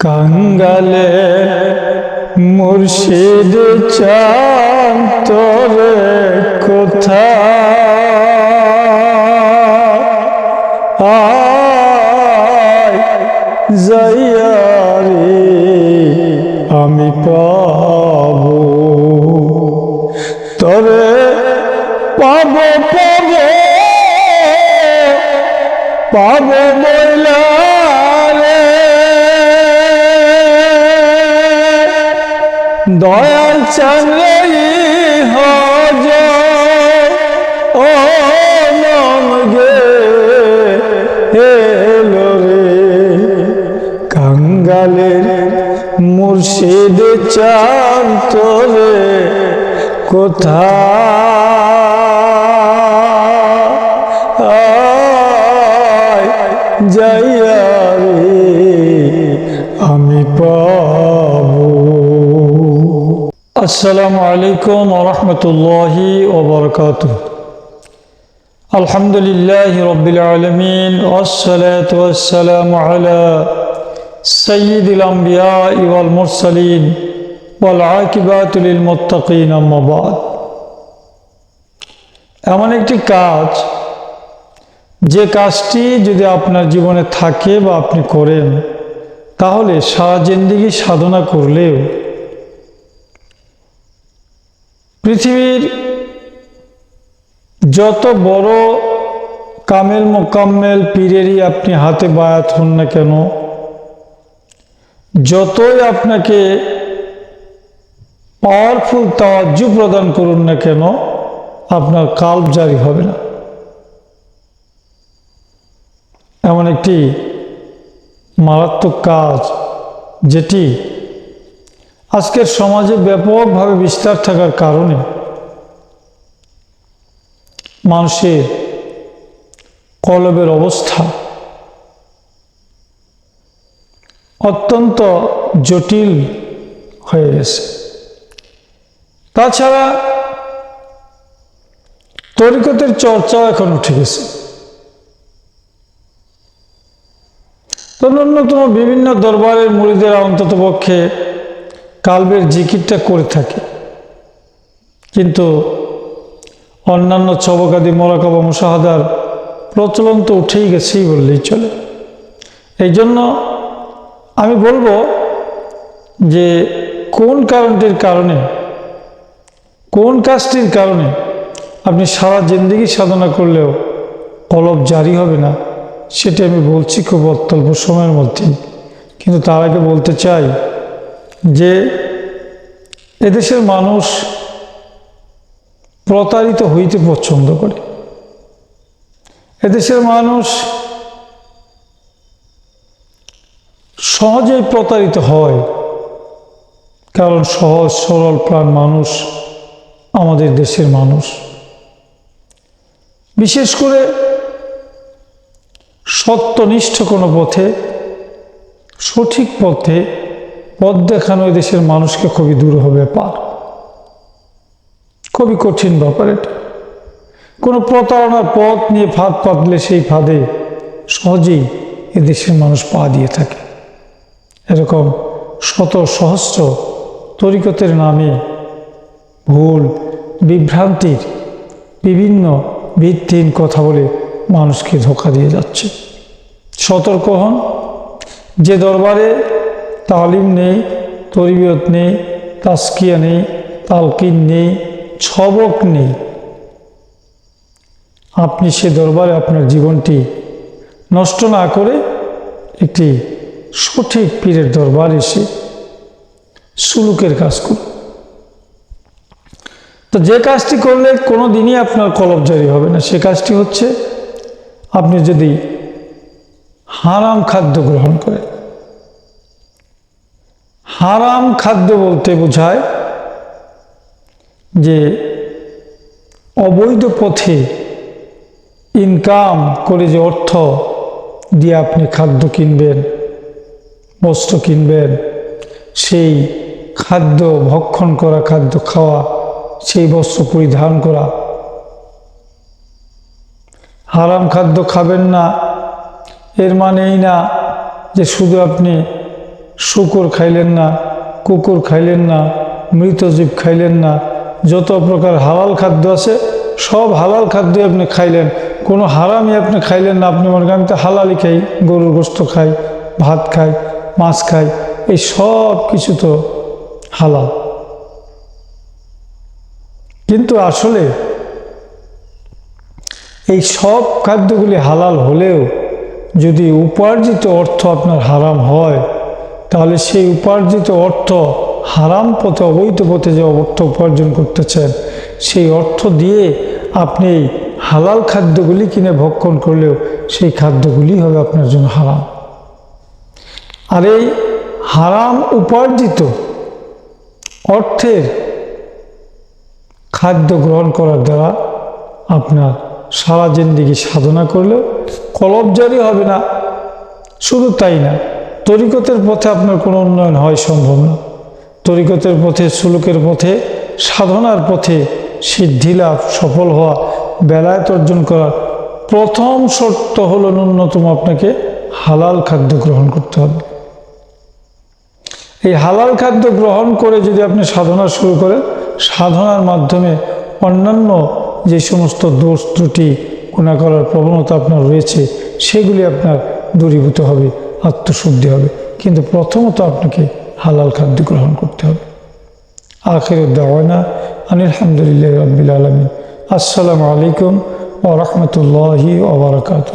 কাঙ্গালে মুর্শিদ চান তোরে কোথা যাইয়ারে আমি পাব। তরে পাব পাব পাব বইলা দয়াল চাঙ্গি হজ ও নমগে এলো রে। কাঙ্গালের মুর্শিদ চান তোরে কোথায় আসসালামু আলাইকুম রহমতুল্লাহি ওবরকাত আলহামদুলিল্লাহ রবিল আলমিন ওসলাতাম আলা সঈদুল আম্বিয়া ইউল মুরসালিন ওয়াল আকিবাতুল মোত্তাকিন আম্মাবাদ এমন একটি কাজ, যে কাজটি যদি আপনার জীবনে থাকে বা আপনি করেন, তাহলে সারা জিন্দিগি সাধনা করলেও পৃথিবীর যত বড় কামেল মোকাম্মেল পীরেরই আপনি হাতে বায়াত হন না কেন, যতই আপনাকে পাওয়ারফুল তাওয়াজ্জু প্রদান করুন না কেন, আপনার কাল্প জারি হবে না। এমন একটি মারাত্মক কাজ, যেটি আজকের সমাজে ব্যাপকভাবে বিস্তার থাকার কারণে মানুষের কলবের অবস্থা অত্যন্ত জটিল হয়ে গেছে। তাছাড়া তরিকতের চর্চাও এখন উঠে গেছে। তো ন্যূনতম বিভিন্ন দরবারের মুড়িদের অন্তত পক্ষে কালবের জিকিরটা করে থাকে। কিন্তু অন্যান্য চবকাদি মোরাকাবা মুসাহাদার প্রচলন তো উঠেই গেছেই বললেই চলে। এই জন্য আমি বলব যে কোন কারণটির কারণে, কোন কাজটির কারণে আপনি সারা জিন্দগি সাধনা করলেও কলব জারি হবে না, সেটি আমি বলছি খুব অত্যল্প সময়ের মধ্যেই। কিন্তু তার আগে বলতে চাই যে এদেশের মানুষ প্রতারিত হইতে পছন্দ করে। এদেশের মানুষ সহজেই প্রতারিত হয়, কারণ সহজ, সরল প্রাণ মানুষ আমাদের দেশের মানুষ। বিশেষ করে সত্যনিষ্ঠ কোনো পথে, সঠিক পথে পথ দেখানো দেশের মানুষকে খুবই দূর হবে পার। খুবই কঠিন ব্যাপার এটা। কোনো প্রতারণার পথ নিয়ে ফাঁদ পাতলে সেই ফাঁদে সহজেই এদেশের মানুষ পা দিয়ে থাকে। এরকম শত সহস্র তরিকতের নামে ভুল, বিভ্রান্তির বিভিন্ন ভিত্তিহীন কথা বলে মানুষকে ধোকা দিয়ে যাচ্ছে। সতর্ক হন। যে দরবারে তালিম নেই তরিবিয়ত নেই তাস্কিয়া নেই, তালকিন নেই, ছবক নেই। আপনি সে দরবারে আপনার জীবনটি নষ্ট না করে একটি সঠিক পীরের দরবার এসে সুলুকের কাজ করুন। তো যে কাজটি করলে কোনো দিনই আপনার কলব জারি হবে না। সে কাজটি হচ্ছে আপনি যদি হারাম খাদ্য গ্রহণ করেন। হারাম খাদ্য বলতে বোঝায় যে অবৈধ পথে ইনকাম করে যে অর্থ দিয়ে আপনি খাদ্য কিনবেন, বস্ত্র কিনবেন, সেই খাদ্য ভক্ষণ করা, খাদ্য খাওয়া, সেই বস্ত্র পরিধান করা। হারাম খাদ্য খাবেন না, এর মানেই না যে শুধু আপনি শুকুর খাইলেন না, কুকুর খাইলেন না মৃতজীব খাইলেন না। যত প্রকার হালাল খাদ্য আছে, সব হালাল খাদ্যই আপনি খাইলেন। কোনো হারামই আপনি খাইলেন না। আপনি মনে করেন তো হালালই খাই, গরুর গোস্ত খাই, ভাত খাই, মাছ খাই, এই সব কিছু তো হালাল। কিন্তু আসলে এই সব খাদ্যগুলি হালাল হলেও যদি উপার্জিত অর্থ আপনার হারাম হয় তাহলে সেই উপার্জিত অর্থ হারাম পথে, অবৈধ পথে যে অর্থ উপার্জন করতেছেন, সেই অর্থ দিয়ে আপনি হালাল খাদ্যগুলি কিনে ভক্ষণ করলেও সেই খাদ্যগুলি হবে আপনার জন্য হারাম। আর এই হারাম উপার্জিত অর্থের খাদ্য গ্রহণ করার দ্বারা আপনার সারা জিন্দিগি সাধনা করলেও কলবজারি হবে না। শুধু তাই না তরিকতের পথে আপনার কোনো উন্নয়ন হয় সম্ভব না। তরিকতের পথে, সুলুকের পথে, সাধনার পথে সিদ্ধি লাভ, সফল হওয়া, বেলায়ত অর্জন করার প্রথম শর্ত হলো ন্যূনতম আপনাকে হালাল খাদ্য গ্রহণ করতে হবে। এই হালাল খাদ্য গ্রহণ করে যদি আপনি সাধনা শুরু করেন, সাধনার মাধ্যমে অন্যান্য যে সমস্ত দোষ ত্রুটি গুণা করার প্রবণতা আপনার রয়েছে, সেগুলি আপনার দূরীভূত হবে। আত্মশুদ্ধি হবে। কিন্তু প্রথমত আপনাকে হালাল খাদ্য গ্রহণ করতে হবে। আখের দাওয়ানা আনিলহামদুলিল্লাহ রবিল আলমিন। আসসালামু আলাইকুম ও রহমতুল্লাহি ওবরাকাত